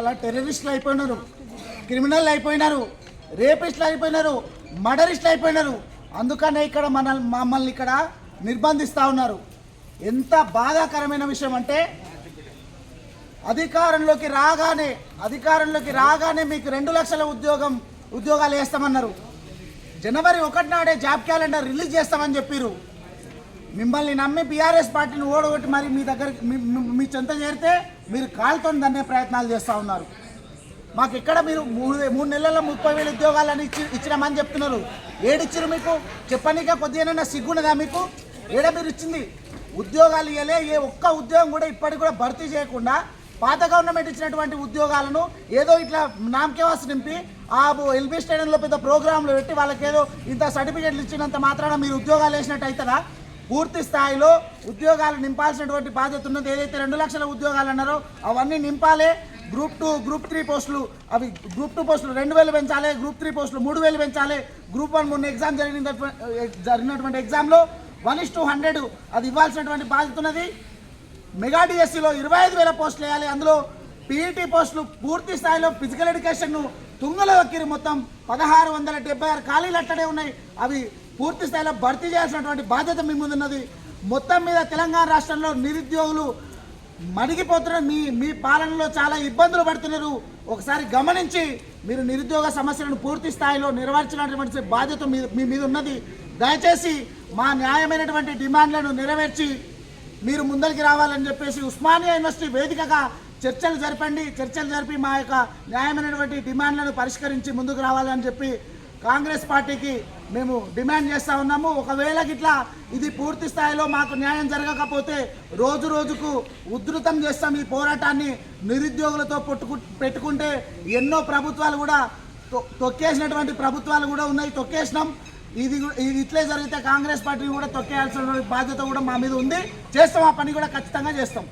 అలా టెర్రరిస్టులు అయిపోయినారు క్రిమినల్ అయిపోయినారు రేపిస్టులు అయిపోయినారు మర్డరిస్టులు అయిపోయినారు. అందుకనే ఇక్కడ మన మమ్మల్ని ఇక్కడ నిర్బంధిస్తూ ఉన్నారు. ఎంత బాధాకరమైన విషయం అంటే అధికారంలోకి రాగానే అధికారంలోకి రాగానే మీకు రెండు లక్షల ఉద్యోగం ఉద్యోగాలు వేస్తామన్నారు. జనవరి ఒకటి నాడే జాబ్ క్యాలెండర్ రిలీజ్ చేస్తామని చెప్పారు మిమ్మల్ని నమ్మి బీఆర్ఎస్ పార్టీని ఓడగొట్టి మరి మీ దగ్గర మీ- చెంత చేరితే మీరు కాలుతో దన్నే ప్రయత్నాలు చేస్తూ ఉన్నారు. మాకు ఇక్కడ మీరు మూడు మూడు నెలల్లో ముప్పై వేల ఉద్యోగాలను ఇచ్చి ఇచ్చినామని చెప్తున్నారు. ఏడిచ్చారు మీకు? చెప్పనీక కొద్దిగా సిగ్గున్నదా మీకు? ఏడ మీరు ఇచ్చింది? ఉద్యోగాలు ఇవ్వలే ఏ ఒక్క ఉద్యోగం కూడా ఇప్పటికి కూడా భర్తీ చేయకుండా పాత గవర్నమెంట్ ఇచ్చినటువంటి ఉద్యోగాలను ఏదో ఇట్లా నామకేవాస్ నింపి ఆ ఎల్బీ స్టేడియంలో పెద్ద ప్రోగ్రాంలు పెట్టి వాళ్ళకేదో ఇంత సర్టిఫికెట్లు ఇచ్చినంత మాత్రాన మీరు ఉద్యోగాలు వేసినట్టు అవుతుందా పూర్తి స్థాయిలో ఉద్యోగాలు నింపాల్సినటువంటి బాధ్యత ఉన్నది. ఏదైతే రెండు లక్షల ఉద్యోగాలు అన్నారో అవన్నీ నింపాలి. గ్రూప్ టూ గ్రూప్ త్రీ పోస్టులు అవి గ్రూప్ టూ పోస్టులు రెండు వేలు పెంచాలి గ్రూప్ త్రీ పోస్టులు మూడు వేలు పెంచాలి. గ్రూప్ వన్ మొన్న ఎగ్జామ్ జరిగిన జరిగినటువంటి ఎగ్జామ్లో వన్ ఇస్ టూ హండ్రెడ్ అది ఇవ్వాల్సినటువంటి బాధ్యత ఉన్నది. మెగా డిఎస్సిలో ఇరవై ఐదు వేల పోస్టులు వేయాలి. అందులో పీఈటీ పోస్టులు పూర్తి స్థాయిలో ఫిజికల్ ఎడ్యుకేషన్ను తుంగలో ఎక్కిరి మొత్తం పదహారు వందల డెబ్బై ఆరు ఖాళీలు అట్టడే ఉన్నాయి. అవి పూర్తి స్థాయిలో భర్తీ చేయాల్సినటువంటి బాధ్యత మీ ముందున్నది. మొత్తం మీద తెలంగాణ రాష్ట్రంలో నిరుద్యోగులు మడిగిపోతున్నారు మీ మీ పాలనలో చాలా ఇబ్బందులు పడుతున్నారు. ఒకసారి గమనించి మీరు నిరుద్యోగ సమస్యలను పూర్తి స్థాయిలో నిర్వహించినటువంటి బాధ్యత మీ మీ మీద ఉన్నది. దయచేసి మా న్యాయమైనటువంటి డిమాండ్లను నెరవేర్చి మీరు ముందరికి రావాలని చెప్పేసి ఉస్మానియా యూనివర్సిటీ వేదికగా చర్చలు జరపండి. చర్చలు జరిపి మా యొక్క న్యాయమైనటువంటి డిమాండ్లను పరిష్కరించి ముందుకు రావాలని చెప్పి కాంగ్రెస్ పార్టీకి మేము డిమాండ్ చేస్తూ ఉన్నాము. ఒకవేళ గిట్లా ఇది పూర్తి స్థాయిలో మాకు న్యాయం జరగకపోతే రోజు రోజుకు ఉధృతం చేస్తాం ఈ పోరాటాన్ని. నిరుద్యోగులతో పట్టుకు పెట్టుకుంటే ఎన్నో ప్రభుత్వాలు కూడా తొక్కేసినటువంటి ప్రభుత్వాలు కూడా ఉన్నాయి. తొక్కేసినాం. ఇది ఇది ఇట్లే జరిగితే కాంగ్రెస్ పార్టీని కూడా తొక్కేయాల్సిన బాధ్యత కూడా మా మీద ఉంది. చేస్తాం. ఆ పని కూడా ఖచ్చితంగా చేస్తాం.